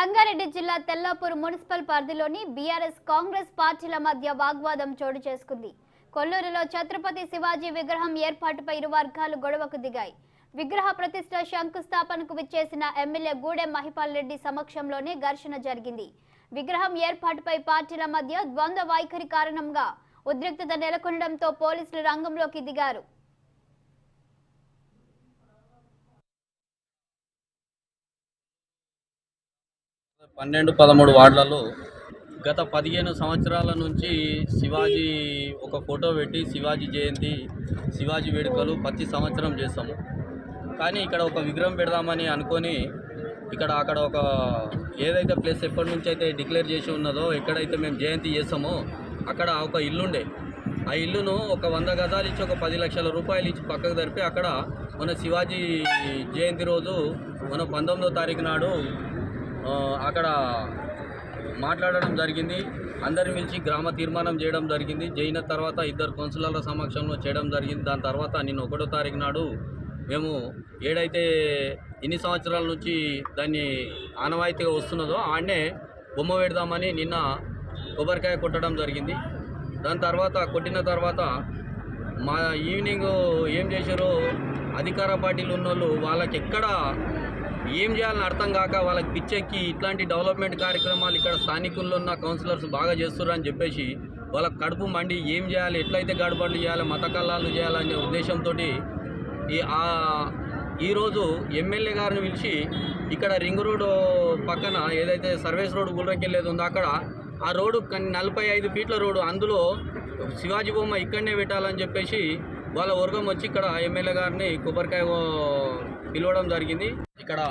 సంగారెడ్డి జిల్లా తెల్లాపూర్ మున్సిపల్ పరిధిలోని బీఆర్ఎస్ కాంగ్రెస్ పార్టీల మధ్య వాగ్వాదం చోటు చేసుకుంది. కొల్లూరులో ఛత్రపతి శివాజీ విగ్రహం ఏర్పాటుపై ఇరు వర్గాలు గొడవకు దిగాయి. విగ్రహ ప్రతిష్ట శంకుస్థాపనకు విచ్చేసిన ఎమ్మెల్యే గూడెం మహిపాల్ రెడ్డి సమక్షంలోనే ఘర్షణ జరిగింది. విగ్రహం ఏర్పాటుపై పార్టీల మధ్య ద్వంద్వ వైఖరి కారణంగా ఉద్రిక్తత నెలకొనడంతో పోలీసులు రంగంలోకి దిగారు. పన్నెండు పదమూడు వార్డులలో గత పదిహేను సంవత్సరాల నుంచి శివాజీ ఒక ఫోటో పెట్టి శివాజీ జయంతి శివాజీ వేడుకలు ప్రతి సంవత్సరం చేస్తాము. కానీ ఇక్కడ ఒక విగ్రహం పెడదామని అనుకొని ఇక్కడ అక్కడ ఒక ఏదైతే ప్లేస్ ఎప్పటి నుంచి అయితే డిక్లేర్ చేసి ఉన్నదో ఎక్కడైతే మేము జయంతి చేస్తామో అక్కడ ఒక ఇల్లుండే ఆ ఇల్లును ఒక వంద గజాలు ఇచ్చి ఒక పది లక్షల రూపాయలు ఇచ్చి పక్కకు జరిపి అక్కడ మన శివాజీ జయంతి రోజు మన పంతొమ్మిదో తారీఖు నాడు అక్కడ మాట్లాడడం జరిగింది. అందరిని పిలిచి గ్రామ తీర్మానం చేయడం జరిగింది. జైన తర్వాత ఇద్దరు కౌన్సిలర్ల సమక్షంలో చేయడం జరిగింది. దాని తర్వాత నిన్న ఒకటో తారీఖు నాడు మేము ఏడైతే ఇన్ని సంవత్సరాల నుంచి దాన్ని ఆనవాయితీగా వస్తున్నదో ఆడనే బొమ్మ పెడదామని నిన్న కొబ్బరికాయ కొట్టడం జరిగింది. దాని తర్వాత కొట్టిన తర్వాత మా ఈవినింగ్ ఏం చేశారో అధికార పార్టీలు ఉన్నోళ్ళు వాళ్ళకి ఎక్కడ ఏం చేయాలని అర్థం కాక వాళ్ళకి పిచ్చెక్కి ఇట్లాంటి డెవలప్మెంట్ కార్యక్రమాలు ఇక్కడ స్థానికుల్లో ఉన్న కౌన్సిలర్స్ బాగా చేస్తున్నారు అని చెప్పేసి వాళ్ళకి కడుపు మండి ఏం చేయాలి ఎట్లయితే గడబడులు చేయాలి మత కల్లాలు చేయాలనే ఉద్దేశంతో ఈ ఈరోజు ఎమ్మెల్యే గారిని పిలిచి ఇక్కడ రింగ్ రోడ్ పక్కన ఏదైతే సర్వీస్ రోడ్ గుల్రకెళ్ళేది ఉందో అక్కడ ఆ రోడ్డు నలభై ఐదు ఫీట్ల రోడ్డు అందులో శివాజీ బొమ్మ ఇక్కడనే పెట్టాలని చెప్పేసి వాళ్ళ వర్గం వచ్చి ఇక్కడ ఎమ్మెల్యే గారిని కొబ్బరికాయ పిలవడం జరిగింది. ఇక్కడ